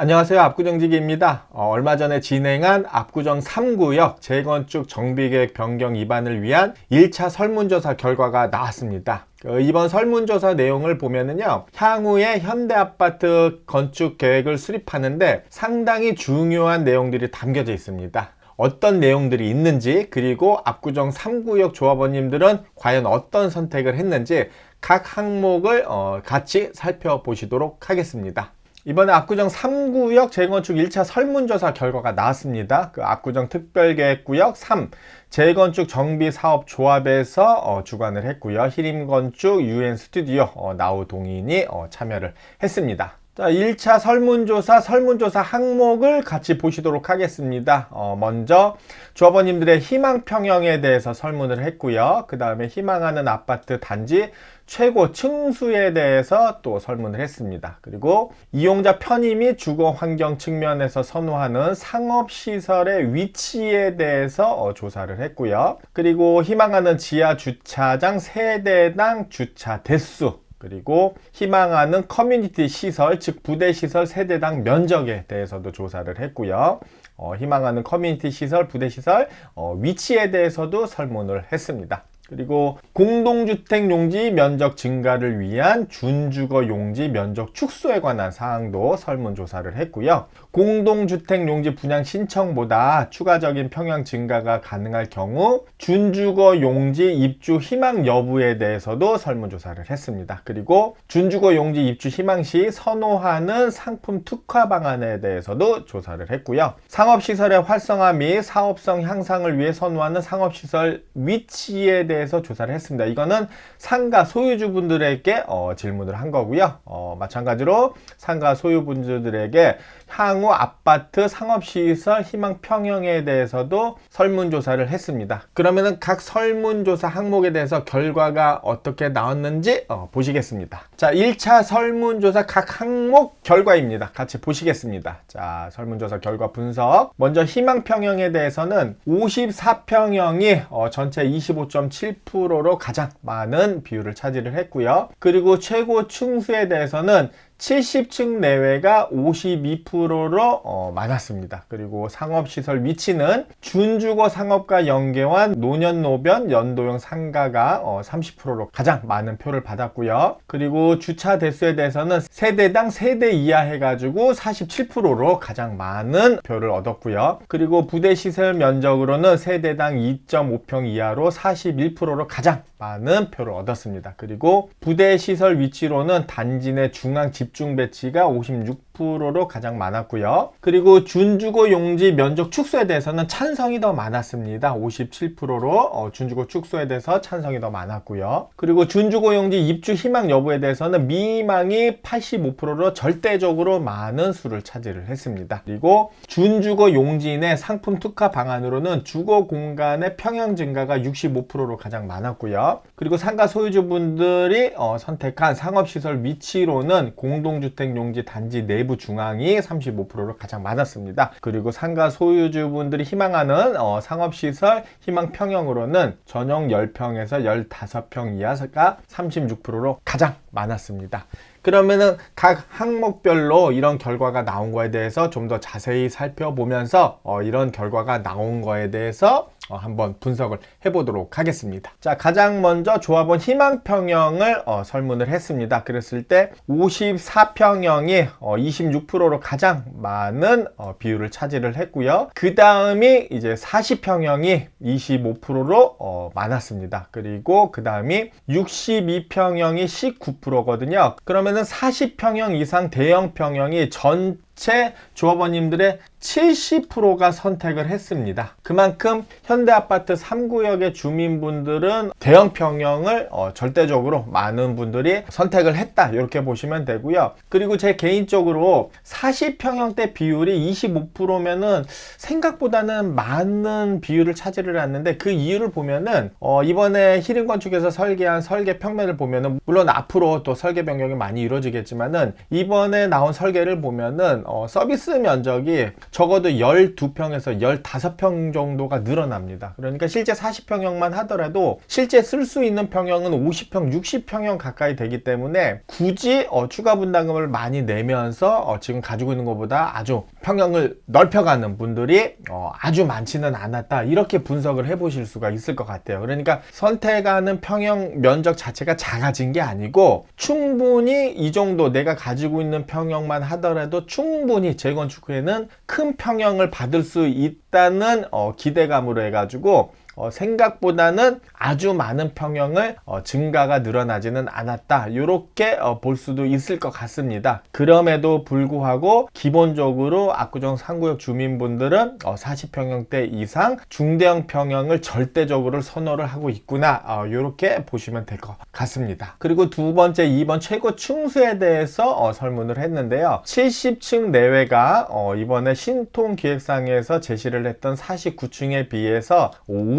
안녕하세요. 압구정지기입니다. 어, 얼마 전에 진행한 압구정 3구역 재건축 정비계획 변경 입안을 위한 1차 설문조사 결과가 나왔습니다. 어, 이번 설문조사 내용을 보면은요, 향후에 현대아파트 건축 계획을 수립하는데 상당히 중요한 내용들이 담겨져 있습니다. 어떤 내용들이 있는지, 그리고 압구정 3구역 조합원님들은 과연 어떤 선택을 했는지 각 항목을 어, 같이 살펴보시도록 하겠습니다. 이번에 압구정 3구역 재건축 1차 설문조사 결과가 나왔습니다. 그 압구정 특별계획구역 3 재건축 정비 사업 조합에서 어, 주관을 했고요. 히림건축 UN 스튜디오 어, 나우 동인이 어, 참여를 했습니다. 자, 1차 설문조사, 설문조사 항목을 같이 보시도록 하겠습니다. 어, 먼저 조합원님들의 희망 평형에 대해서 설문을 했고요. 그 다음에 희망하는 아파트 단지 최고 층수에 대해서 또 설문을 했습니다. 그리고 이용자 편의 및 주거 환경 측면에서 선호하는 상업 시설의 위치에 대해서 어, 조사를 했고요. 그리고 희망하는 지하 주차장 세대당 주차 대수 그리고 희망하는 커뮤니티 시설, 즉 부대 시설 세대당 면적에 대해서도 조사를 했고요. 어, 희망하는 커뮤니티 시설, 부대 시설 어, 위치에 대해서도 설문을 했습니다. 그리고 공동주택 용지 면적 증가를 위한 준주거 용지 면적 축소에 관한 사항도 설문조사를 했고요. 공동주택 용지 분양 신청보다 추가적인 평형 증가가 가능할 경우 준주거 용지 입주 희망 여부에 대해서도 설문조사를 했습니다. 그리고 준주거 용지 입주 희망 시 선호하는 상품 특화 방안에 대해서도 조사를 했고요. 상업시설의 활성화 및 사업성 향상을 위해 선호하는 상업시설 위치에 대해 대해서 조사를 했습니다. 이거는 상가 소유주분들에게 어, 질문을 한 거고요. 어, 마찬가지로 상가 소유분들에게 향후 아파트 상업시설 희망 평형에 대해서도 설문조사를 했습니다. 그러면은 각 설문조사 항목에 대해서 결과가 어떻게 나왔는지 어, 보시겠습니다. 자, 1차 설문조사 각 항목 결과입니다. 같이 보시겠습니다. 자, 설문조사 결과 분석. 먼저 희망 평형에 대해서는 54평형이 어, 전체 25.7%로 가장 많은 비율을 차지를 했고요. 그리고 최고 층수에 대해서는 70층 내외가 52%로 어, 많았습니다. 그리고 상업시설 위치는 준주거 상업과 연계한 노년노변 연도형 상가가 어, 30%로 가장 많은 표를 받았고요. 그리고 주차 대수에 대해서는 세대당 세대 이하 해가지고 47%로 가장 많은 표를 얻었고요. 그리고 부대시설 면적으로는 세대당 2.5평 이하로 41%로 가장 많은 표를 얻었습니다. 그리고 부대시설 위치로는 단지 내 중앙 집 집중 배치가 56% 로 가장 많았고요. 그리고 준주거 용지 면적 축소에 대해서는 찬성이 더 많았습니다. 57%로 어, 준주거 축소에 대해서 찬성이 더 많았고요. 그리고 준주거 용지 입주 희망 여부에 대해서는 미망이 85%로 절대적으로 많은 수를 차지를 했습니다. 그리고 준주거 용지 내 상품 특화 방안으로는 주거 공간의 평형 증가가 65%로 가장 많았고요. 그리고 상가 소유주분들이 어, 선택한 상업시설 위치로는 공 공동주택 용지 단지 내부 중앙이 35%로 가장 많았습니다. 그리고 상가 소유주분들이 희망하는 어, 상업시설 희망 평형으로는 전용 10평에서 15평 이하가 36%로 가장 많았습니다. 그러면은 각 항목별로 이런 결과가 나온 거에 대해서 좀 더 자세히 살펴보면서 어, 이런 결과가 나온 거에 대해서 어, 한번 분석을 해보도록 하겠습니다. 자, 가장 먼저 조합원 희망평형을 어, 설문을 했습니다. 그랬을 때 54평형이 어, 26%로 가장 많은 어, 비율을 차지를 했고요. 그 다음이 이제 40평형이 25%로 어, 많았습니다. 그리고 그 다음이 62평형이 19%거든요. 그러면은 40평형 이상 대형 평형이 전 전체 조합원님들의 70%가 선택을 했습니다. 그만큼 현대아파트 3구역의 주민분들은 대형 평형을 어, 절대적으로 많은 분들이 선택을 했다 이렇게 보시면 되고요. 그리고 제 개인적으로 40평형대 비율이 25%면은 생각보다는 많은 비율을 차지를 했는데 그 이유를 보면은 어, 이번에 히림건축에서 설계한 설계 평면을 보면은 물론 앞으로 또 설계 변경이 많이 이루어지겠지만은 이번에 나온 설계를 보면은 어, 서비스 면적이 적어도 12평에서 15평 정도가 늘어납니다. 그러니까 실제 40평형만 하더라도 실제 쓸 수 있는 평형은 50평, 60평형 가까이 되기 때문에 굳이 어, 추가 분담금을 많이 내면서 어, 지금 가지고 있는 것보다 아주 평형을 넓혀가는 분들이 어, 아주 많지는 않았다. 이렇게 분석을 해보실 수가 있을 것 같아요. 그러니까 선택하는 평형 면적 자체가 작아진 게 아니고 충분히 이 정도 내가 가지고 있는 평형만 하더라도 충분히 재건축 후에는 큰 평형을 받을 수 있다는 어, 기대감으로 해가지고 어, 생각보다는 아주 많은 평형을 어, 증가가 늘어나지는 않았다. 이렇게 어, 볼 수도 있을 것 같습니다. 그럼에도 불구하고 기본적으로 압구정 상구역 주민분들은 40평형대 이상 중대형 평형을 절대적으로 선호를 하고 있구나. 이렇게 보시면 될 것 같습니다. 그리고 두 번째, 2번 최고 층수에 대해서 설문을 했는데요. 70층 내외가 이번에 신통 기획상에서 제시를 했던 49층에 비해서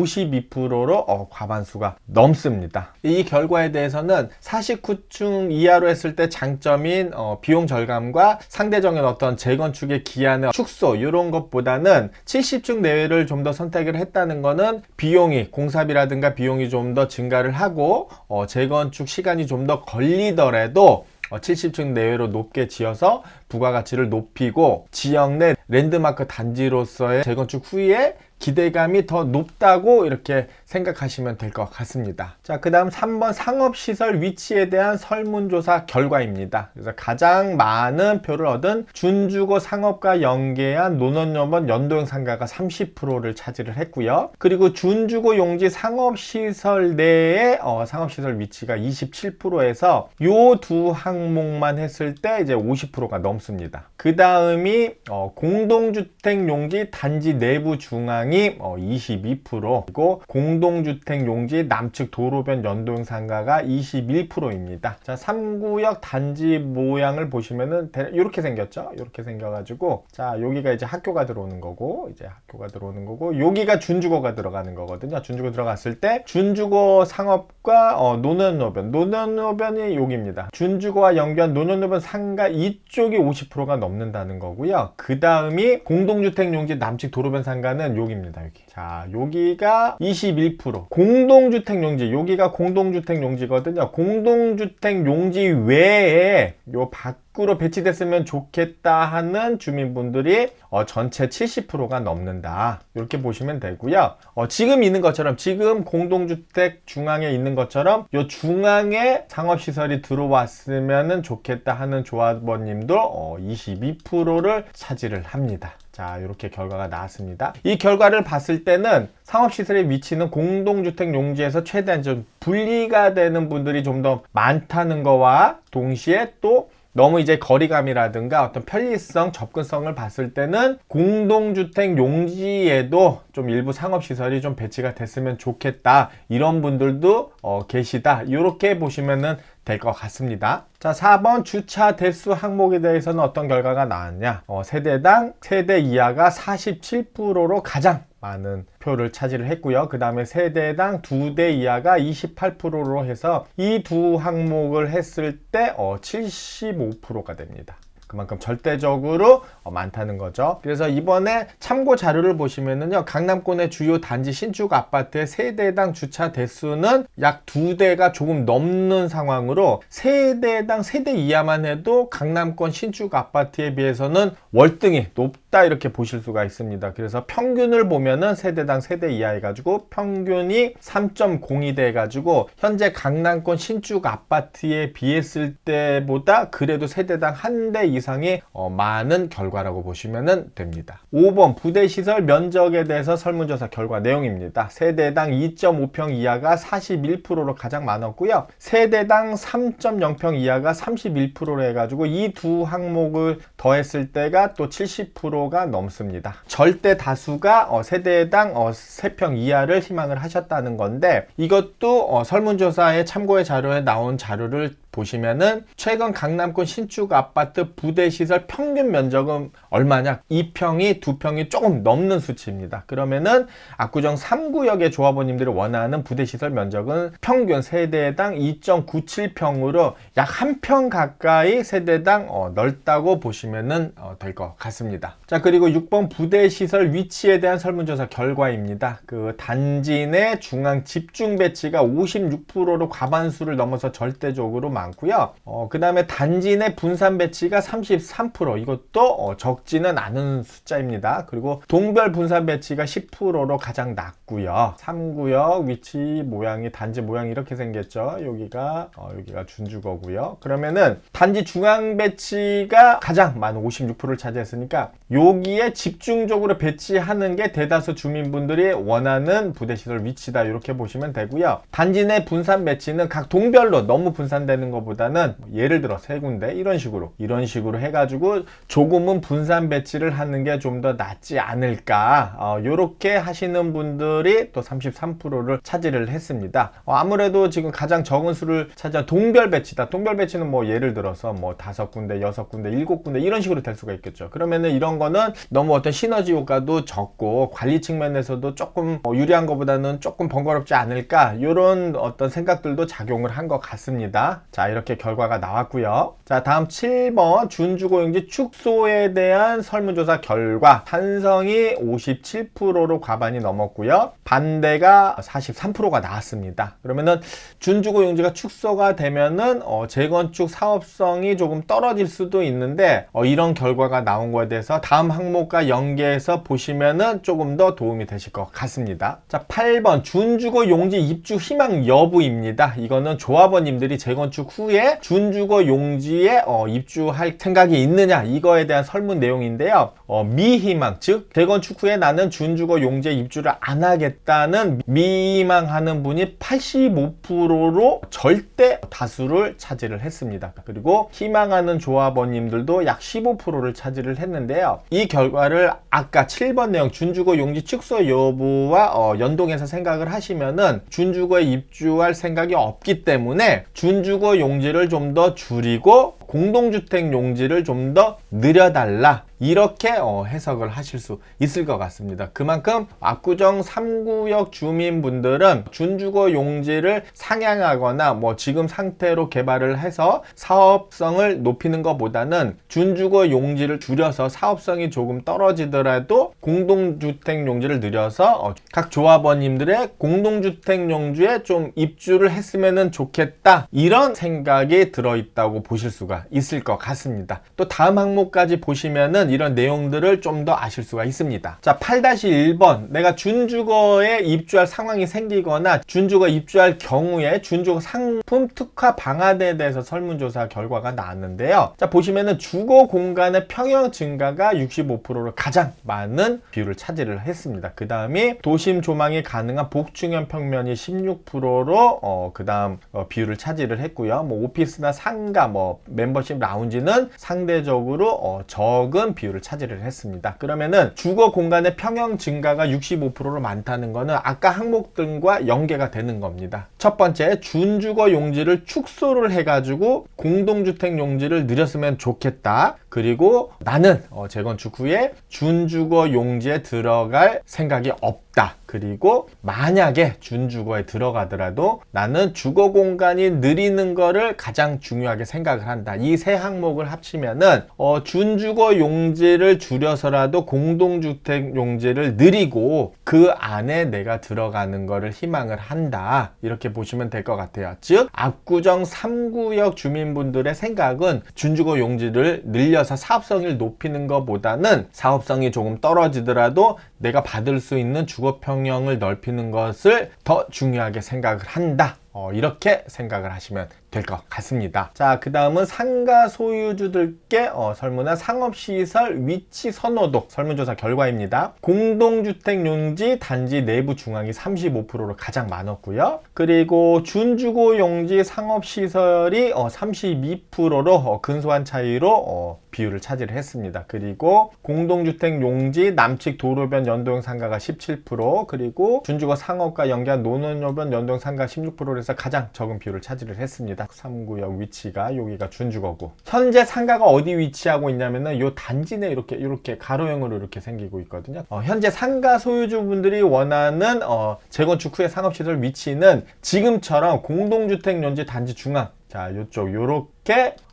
52%로 어, 과반수가 넘습니다. 이 결과에 대해서는 49층 이하로 했을 때 장점인 어, 비용 절감과 상대적인 어떤 재건축의 기한의 축소 이런 것보다는 70층 내외를 좀 더 선택을 했다는 것은 비용이 공사비라든가 비용이 좀 더 증가를 하고 어, 재건축 시간이 좀 더 걸리더라도 70층 어, 내외로 높게 지어서 부가가치를 높이고 지역 내 랜드마크 단지로서의 재건축 후에 기대감이 더 높다고 이렇게 생각하시면 될 것 같습니다. 자, 그 다음 3번 상업시설 위치에 대한 설문조사 결과입니다. 그래서 가장 많은 표를 얻은 준주거 상업과 연계한 노년연번 연도형 상가가 30%를 차지를 했고요. 그리고 준주거 용지 상업시설 내에 어, 상업시설 위치가 27%에서 요 두 항목만 했을 때 이제 50%가 넘습니다. 그 다음이 어, 공동주택 용지 단지 내부 중앙 상가이 22%이고 어, 공동주택 용지 남측 도로변 연동 상가가 21%입니다. 자, 3구역 단지 모양을 보시면은 이렇게 생겼죠? 이렇게 생겨가지고 자, 여기가 이제 학교가 들어오는 거고 이제 학교가 들어오는 거고 여기가 준주거가 들어가는 거거든요. 준주거 들어갔을 때 준주거 상업과 어, 노년노변, 노년노변이 여기입니다. 준주거와 연결 노년노변 상가 이쪽이 50%가 넘는다는 거고요. 그 다음이 공동주택 용지 남측 도로변 상가는 여기 여기입니다 여기 자 여기가 21% 공동주택 용지 여기가 공동주택 용지거든요. 공동주택 용지 외에 요 밖으로 배치됐으면 좋겠다 하는 주민분들이 어, 전체 70%가 넘는다. 이렇게 보시면 되고요. 어, 지금 있는 것처럼 지금 공동주택 중앙에 있는 것처럼 요 중앙에 상업시설이 들어왔으면 좋겠다 하는 조합원님도 어, 22%를 차지를 합니다 자, 이렇게 결과가 나왔습니다. 이 결과를 봤을 때는 상업시설의 위치는 공동주택 용지에서 최대한 좀 분리가 되는 분들이 좀 더 많다는 거와 동시에 또 너무 이제 거리감이라든가 어떤 편리성, 접근성을 봤을 때는 공동주택 용지에도 좀 일부 상업시설이 좀 배치가 됐으면 좋겠다. 이런 분들도 어, 계시다. 이렇게 보시면은 될 것 같습니다. 자, 4번 주차 대수 항목에 대해서는 어떤 결과가 나왔냐? 어, 세대당 세대 이하가 47%로 가장 많은 표를 차지를 했고요. 그 다음에 세대당 두 대 이하가 28%로 해서 이 두 항목을 했을 때 어, 75%가 됩니다. 그만큼 절대적으로 어, 많다는 거죠. 그래서 이번에 참고 자료를 보시면은요, 강남권의 주요 단지 신축 아파트의 세대당 주차 대수는 약 두 대가 조금 넘는 상황으로 세대당 세대 이하만 해도 강남권 신축 아파트에 비해서는 월등히 높다 이렇게 보실 수가 있습니다. 그래서 평균을 보면은 세대당 세대 이하 해가지고 평균이 3.02대 해가지고 현재 강남권 신축 아파트에 비했을 때보다 그래도 세대당 한 대 이상 이상이 어, 많은 결과라고 보시면 됩니다. 5번 부대시설 면적에 대해서 설문조사 결과 내용입니다. 세대당 2.5평 이하가 41%로 가장 많았고요. 세대당 3.0평 이하가 31%로 해가지고 이 두 항목을 더했을 때가 또 70%가 넘습니다. 절대 다수가 어, 세대당 어, 3평 이하를 희망을 하셨다는 건데 이것도 어, 설문조사의 참고의 자료에 나온 자료를 보시면은 최근 강남권 신축 아파트 부대 시설 평균 면적은 얼마냐? 2평이 2평이 조금 넘는 수치입니다. 그러면은 압구정 3구역의 조합원님들이 원하는 부대 시설 면적은 평균 세대당 2.97평으로 약 한 평 가까이 세대당 어, 넓다고 보시면은 어, 될것 같습니다. 자 그리고 6번 부대 시설 위치에 대한 설문조사 결과입니다. 그 단지 내 중앙 집중 배치가 56%로 과반수를 넘어서 절대적으로 많고요. 어, 그 다음에 단지 내 분산 배치가 33% 이것도 어, 적지는 않은 숫자입니다. 그리고 동별 분산 배치가 10%로 가장 낮고요. 3구역 위치 모양이 단지 모양이 이렇게 생겼죠. 여기가 어, 여기가 준주거고요. 그러면은 단지 중앙 배치가 가장 많은 56%를 차지했으니까 여기에 집중적으로 배치하는 게 대다수 주민분들이 원하는 부대시설 위치다 이렇게 보시면 되고요. 단지 내 분산 배치는 각 동별로 너무 분산되는 것보다는 예를 들어 세 군데 이런 식으로 이런 식으로 해가지고 조금은 분산 배치를 하는 게 좀 더 낫지 않을까 어, 이렇게 하시는 분들이 또 33%를 차지를 했습니다. 어, 아무래도 지금 가장 적은 수를 차지한 동별 배치다. 동별 배치는 뭐 예를 들어서 뭐 다섯 군데, 여섯 군데, 일곱 군데 이런 식으로 될 수가 있겠죠. 그러면은 이런 거는 너무 어떤 시너지 효과도 적고 관리 측면에서도 조금 어, 유리한 것보다는 조금 번거롭지 않을까 이런 어떤 생각들도 작용을 한 것 같습니다. 자 이렇게 결과가 나왔고요. 자 다음 7번 준주고용지 축소에 대한 설문조사 결과 찬성이 57%로 과반이 넘었고요. 반대가 43%가 나왔습니다. 그러면은 준주고용지가 축소가 되면은 어, 재건축 사업성이 조금 떨어질 수도 있는데 어, 이런 결과가 나온 거에 대해서 다음 항목과 연계해서 보시면은 조금 더 도움이 되실 것 같습니다. 자, 8번 준주거 용지 입주 희망 여부입니다. 이거는 조합원님들이 재건축 후에 준주거 용지에 어, 입주할 생각이 있느냐 이거에 대한 설문 내용인데요. 어, 미희망 즉 재건축 후에 나는 준주거 용지에 입주를 안 하겠다는 미희망하는 분이 85%로 절대 다수를 차지를 했습니다. 그리고 희망하는 조합원님들도 약 15%를 차지를 했는데요. 이 결과를 아까 7번 내용 준주거 용지 축소 여부와 어, 연동해서 생각을 하시면은 준주거에 입주할 생각이 없기 때문에 준주거 용지를 좀 더 줄이고 공동주택 용지를 좀 더 늘려달라 이렇게 어, 해석을 하실 수 있을 것 같습니다. 그만큼 압구정 3구역 주민분들은 준주거 용지를 상향하거나 뭐 지금 상태로 개발을 해서 사업성을 높이는 것보다는 준주거 용지를 줄여서 사업성이 조금 떨어지더라도 공동주택 용지를 늘려서 어, 각 조합원님들의 공동주택 용지에 좀 입주를 했으면 좋겠다 이런 생각이 들어있다고 보실 수가 있을 것 같습니다. 또 다음 항목까지 보시면은 이런 내용들을 좀 더 아실 수가 있습니다. 자, 8-1번. 내가 준주거에 입주할 상황이 생기거나 준주거 입주할 경우에 준주거 상품 특화 방안에 대해서 설문조사 결과가 나왔는데요. 자, 보시면은 주거 공간의 평형 증가가 65%로 가장 많은 비율을 차지를 했습니다. 그 다음에 도심 조망이 가능한 복층형 평면이 16%로 어, 그 다음 어, 비율을 차지를 했고요. 뭐 오피스나 상가, 뭐 멤버십 라운지는 상대적으로 어, 적은 비율을 차지를 했습니다. 그러면은 주거 공간의 평형 증가가 65%로 많다는 거는 아까 항목들과 연계가 되는 겁니다. 첫 번째, 준주거 용지를 축소를 해가지고 공동주택 용지를 늘렸으면 좋겠다. 그리고 나는 어, 재건축 후에 준주거 용지에 들어갈 생각이 없다. 그리고 만약에 준주거에 들어가더라도 나는 주거 공간이 느리는 거를 가장 중요하게 생각을 한다. 이 세 항목을 합치면은 어, 준주거 용지를 줄여서라도 공동주택 용지를 느리고 그 안에 내가 들어가는 거를 희망을 한다. 이렇게 보시면 될 것 같아요. 즉 압구정 3구역 주민분들의 생각은 준주거 용지를 늘려 서 사업성을 높이는 것보다는 사업성이 조금 떨어지더라도 내가 받을 수 있는 주거 평형을 넓히는 것을 더 중요하게 생각을 한다. 어, 이렇게 생각을 하시면 될 것 같습니다. 자, 그 다음은 상가 소유주들께 어, 설문한 상업시설 위치 선호도 설문조사 결과입니다. 공동주택 용지 단지 내부 중앙이 35%로 가장 많았고요. 그리고 준주거 용지 상업시설이 어, 32%로 어, 근소한 차이로 어, 비율을 차지를 했습니다. 그리고 공동주택 용지 남측 도로변 연동 상가가 17% 그리고 준주거 상업과 연계한 노는요변 연동 상가 16%를 서울에서 가장 적은 비율을 차지를 했습니다. 3구역 위치가 여기가 준주거고 현재 상가가 어디 위치하고 있냐면은 요 단지 내 이렇게 이렇게 가로형으로 이렇게 생기고 있거든요. 어, 현재 상가 소유주분들이 원하는 어, 재건축 후의 상업시설 위치는 지금처럼 공동주택 연지 단지 중앙 자 요쪽 요렇게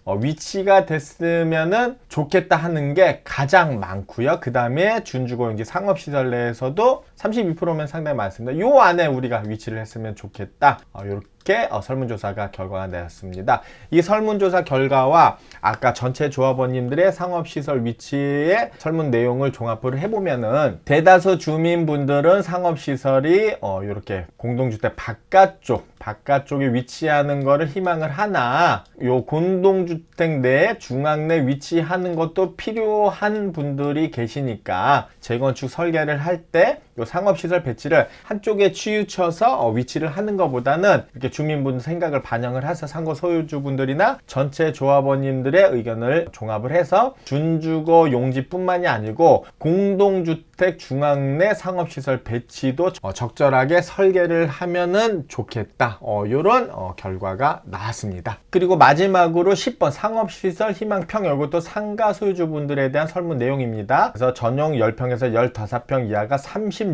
어, 위치가 됐으면은 좋겠다 하는 게 가장 많고요. 그 다음에 준주거용지 상업시설 내에서도 32%면 상당히 많습니다. 요 안에 우리가 위치를 했으면 좋겠다. 어, 이렇게 어, 설문조사가 결과가 나왔습니다. 이 설문조사 결과와 아까 전체 조합원님들의 상업시설 위치의 설문 내용을 종합을 해보면은 대다수 주민분들은 상업시설이 어, 이렇게 공동주택 바깥쪽 바깥쪽에 위치하는 거를 희망을 하나 요 공동주택 내 중앙 내 위치하는 것도 필요한 분들이 계시니까 재건축 설계를 할때요 상업시설 배치를 한쪽에 치우쳐서 어, 위치를 하는 것보다는 이렇게 주민분 생각을 반영을 해서 상고 소유주분들이나 전체 조합원님들의 의견을 종합을 해서 준주거 용지뿐만이 아니고 공동주택 중앙 내 상업시설 배치도 어, 적절하게 설계를 하면은 좋겠다. 어, 요런 어, 결과가 나왔습니다. 그리고 마지막으로 10번 상업시설 희망평 이것도 상가 소유주분들에 대한 설문 내용입니다. 그래서 전용 10평에서 15평 이하가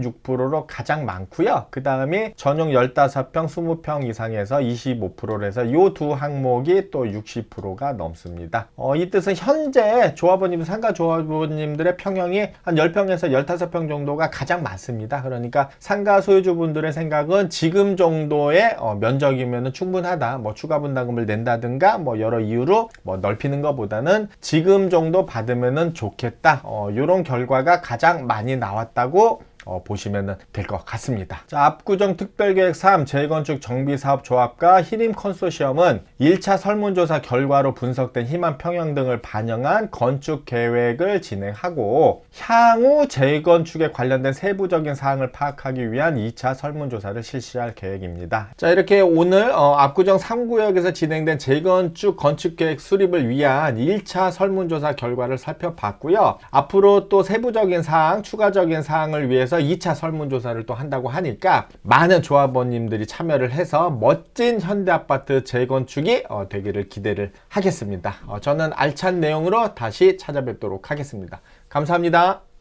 36%로 가장 많고요. 그 다음에 전용 15평, 20평 이상에서 25%에서 이 두 항목이 또 60%가 넘습니다. 어, 이 뜻은 현재 조합원님, 상가 조합원님들의 평형이 한 10평에서 15평 정도가 가장 많습니다. 그러니까 상가 소유주분들의 생각은 지금 정도의 어, 면적이면 충분하다. 뭐 추가 분담금을 낸다든가 뭐 여러 이유로 뭐 넓히는 것보다는 지금 정도 받으면 좋겠다. 어, 이런 결과가 가장 많이 나왔다고 어, 보시면 될 것 같습니다. 자, 압구정 특별계획 3 재건축 정비사업 조합과 히림 컨소시엄은 1차 설문조사 결과로 분석된 희망 평형 등을 반영한 건축 계획을 진행하고 향후 재건축에 관련된 세부적인 사항을 파악하기 위한 2차 설문조사를 실시할 계획입니다. 자, 이렇게 오늘 어, 압구정 3구역에서 진행된 재건축 건축계획 수립을 위한 1차 설문조사 결과를 살펴봤고요. 앞으로 또 세부적인 사항, 추가적인 사항을 위 해서 2차 설문조사를 또 한다고 하니까 많은 조합원님들이 참여를 해서 멋진 현대아파트 재건축이 어, 되기를 기대를 하겠습니다. 어, 저는 알찬 내용으로 다시 찾아뵙도록 하겠습니다. 감사합니다.